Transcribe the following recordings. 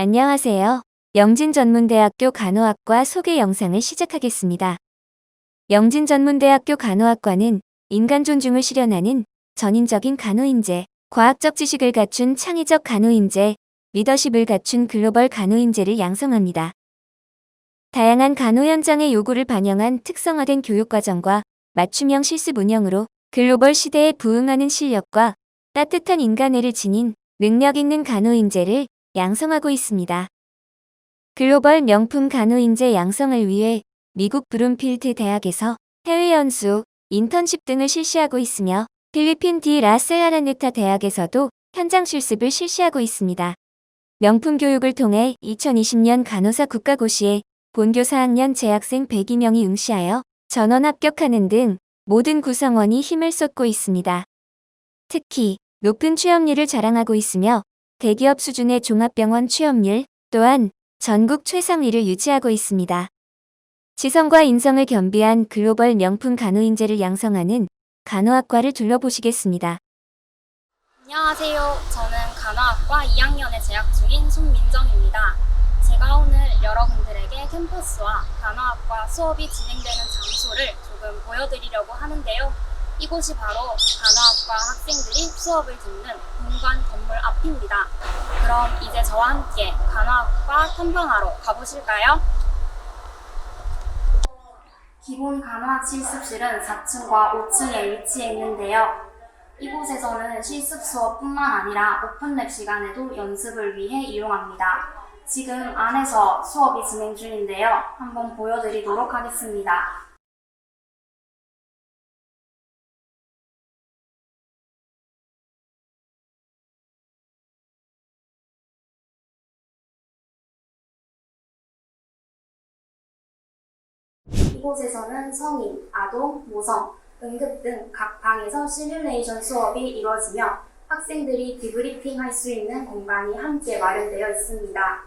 안녕하세요. 영진전문대학교 간호학과 소개 영상을 시작하겠습니다. 영진전문대학교 간호학과는 인간 존중을 실현하는 전인적인 간호인재, 과학적 지식을 갖춘 창의적 간호인재, 리더십을 갖춘 글로벌 간호인재를 양성합니다. 다양한 간호 현장의 요구를 반영한 특성화된 교육과정과 맞춤형 실습 운영으로 글로벌 시대에 부응하는 실력과 따뜻한 인간애를 지닌 능력 있는 간호인재를 양성하고 있습니다. 글로벌 명품 간호 인재 양성을 위해 미국 브룸필드 대학에서 해외 연수, 인턴십 등을 실시하고 있으며 필리핀 디 라셀아라네타 대학에서도 현장 실습을 실시하고 있습니다. 명품 교육을 통해 2020년 간호사 국가고시에 본교 4학년 재학생 102명이 응시하여 전원 합격하는 등 모든 구성원이 힘을 쏟고 있습니다. 특히 높은 취업률을 자랑하고 있으며 대기업 수준의 종합병원 취업률 또한 전국 최상위를 유지하고 있습니다. 지성과 인성을 겸비한 글로벌 명품 간호인재를 양성하는 간호학과를 둘러보시겠습니다. 안녕하세요. 저는 간호학과 2학년에 재학 중인 손민정입니다. 제가 오늘 여러분들에게 캠퍼스와 간호학과 수업이 진행되는 장소를 조금 보여드리려고 하는데요. 이곳이 바로 간호학과 학생들이 수업을 듣는 본관 건물 앞입니다. 그럼 이제 저와 함께 간호학과 탐방하러 가보실까요? 기본 간호학 실습실은 4층과 5층에 위치해 있는데요. 이곳에서는 실습 수업뿐만 아니라 오픈랩 시간에도 연습을 위해 이용합니다. 지금 안에서 수업이 진행 중인데요. 한번 보여드리도록 하겠습니다. 이곳에서는 성인, 아동, 모성, 응급 등 각 방에서 시뮬레이션 수업이 이루어지며 학생들이 디브리핑 할 수 있는 공간이 함께 마련되어 있습니다.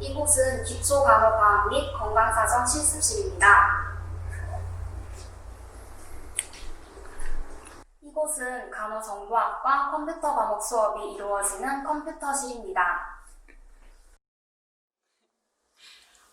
이곳은 기초간호과학 및 건강사정 실습실입니다. 이곳은 간호정보학과 컴퓨터 과목 수업이 이루어지는 컴퓨터실입니다.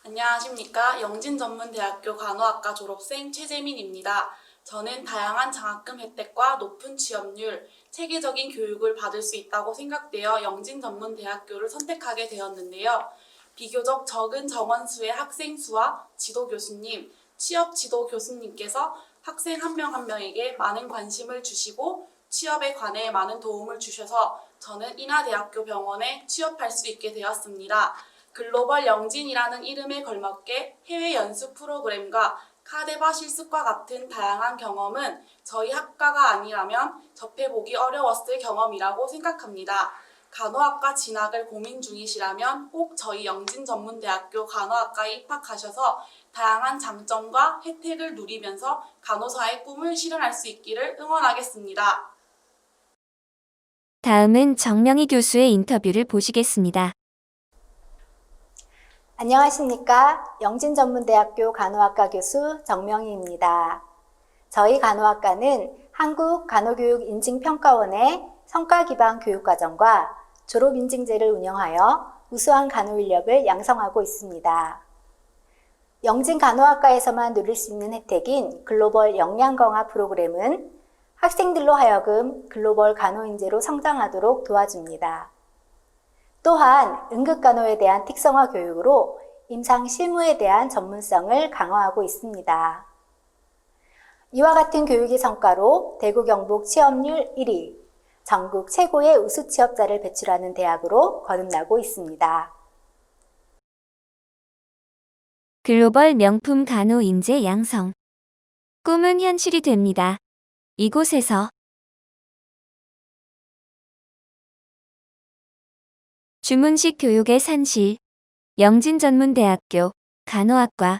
안녕하십니까. 영진전문대학교 간호학과 졸업생 최재민입니다. 저는 다양한 장학금 혜택과 높은 취업률, 체계적인 교육을 받을 수 있다고 생각되어 영진전문대학교를 선택하게 되었는데요. 비교적 적은 정원수의 학생 수와 지도 교수님, 취업 지도 교수님께서 학생 한 명 한 명에게 많은 관심을 주시고 취업에 관해 많은 도움을 주셔서 저는 인하대학교 병원에 취업할 수 있게 되었습니다. 글로벌 영진이라는 이름에 걸맞게 해외 연수 프로그램과 카데바 실습과 같은 다양한 경험은 저희 학과가 아니라면 접해보기 어려웠을 경험이라고 생각합니다. 간호학과 진학을 고민 중이시라면 꼭 저희 영진전문대학교 간호학과에 입학하셔서 다양한 장점과 혜택을 누리면서 간호사의 꿈을 실현할 수 있기를 응원하겠습니다. 다음은 정명희 교수의 인터뷰를 보시겠습니다. 안녕하십니까. 영진전문대학교 간호학과 교수 정명희입니다. 저희 간호학과는 한국간호교육인증평가원의 성과기반 교육과정과 졸업인증제를 운영하여 우수한 간호 인력을 양성하고 있습니다. 영진 간호학과에서만 누릴 수 있는 혜택인 글로벌 역량강화 프로그램은 학생들로 하여금 글로벌 간호인재로 성장하도록 도와줍니다. 또한 응급간호에 대한 특성화 교육으로 임상 실무에 대한 전문성을 강화하고 있습니다. 이와 같은 교육의 성과로 대구 경북 취업률 1위, 전국 최고의 우수 취업자를 배출하는 대학으로 거듭나고 있습니다. 글로벌 명품 간호 인재 양성. 꿈은 현실이 됩니다. 이곳에서 주문식 교육의 산실, 영진전문대학교 간호학과